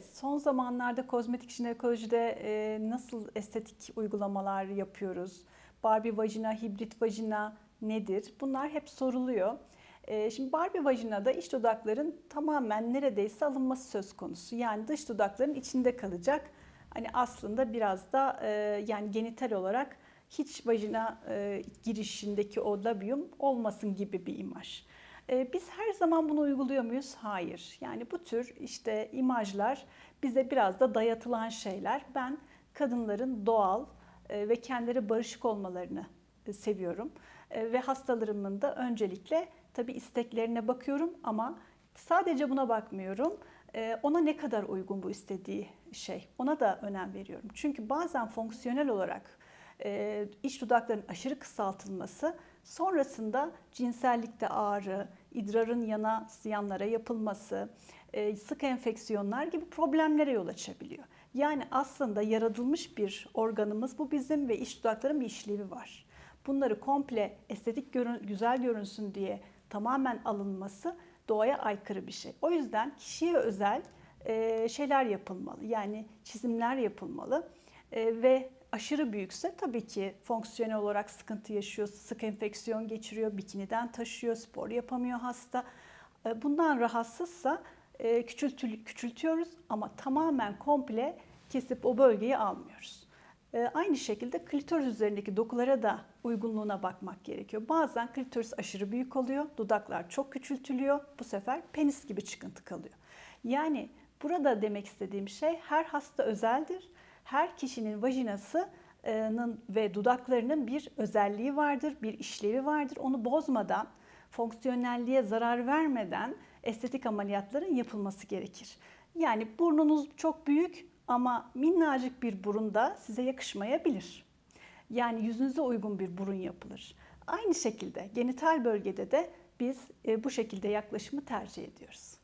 Evet, son zamanlarda kozmetik jinekolojide e, nasıl estetik uygulamalar yapıyoruz? Barbie vajina, hibrit vajina nedir? Bunlar hep soruluyor. E, şimdi Barbie vajinada iç dudakların tamamen neredeyse alınması söz konusu. Yani dış dudakların içinde kalacak. Hani aslında biraz da e, yani genital olarak hiç vajina e, girişindeki o labium olmasın gibi bir imaj. E, Biz her zaman bunu uyguluyor muyuz? Hayır. Yani bu tür işte imajlar bize biraz da dayatılan şeyler. Ben kadınların doğal e, ve kendileri barışık olmalarını e, seviyorum. E, Ve hastalarımın da öncelikle tabii isteklerine bakıyorum ama sadece buna bakmıyorum. Ona ne kadar uygun bu istediği şey. Ona da önem veriyorum. Çünkü bazen fonksiyonel olarak iç dudakların aşırı kısaltılması sonrasında cinsellikte ağrı, idrarın yana yanlara yapılması, e, sık enfeksiyonlar gibi problemlere yol açabiliyor. Yani aslında yaratılmış bir organımız bu bizim ve iç dudakların bir işlevi var. Bunları komple estetik görün, güzel görünsün diye tamamen alınması doğaya aykırı bir şey. O yüzden kişiye özel e, şeyler yapılmalı. Yani çizimler yapılmalı E, ve aşırı büyükse tabii ki fonksiyonel olarak sıkıntı yaşıyor, sık enfeksiyon geçiriyor, bikiniden taşıyor, spor yapamıyor hasta. E, Bundan rahatsızsa e, küçültü- küçültüyoruz ama tamamen komple kesip o bölgeyi almıyoruz. E, Aynı şekilde klitoris üzerindeki dokulara da uygunluğuna bakmak gerekiyor. Bazen klitoris aşırı büyük oluyor, dudaklar çok küçültülüyor. Bu sefer penis gibi çıkıntı kalıyor. Yani burada demek istediğim şey her hasta özeldir. Her kişinin vajinasının ve dudaklarının bir özelliği vardır, bir işlevi vardır. Onu bozmadan, fonksiyonelliğe zarar vermeden estetik ameliyatların yapılması gerekir. Yani burnunuz çok büyük ama minnacık bir burun da size yakışmayabilir. Yani yüzünüze uygun bir burun yapılır. Aynı şekilde genital bölgede de biz e, bu şekilde yaklaşımı tercih ediyoruz.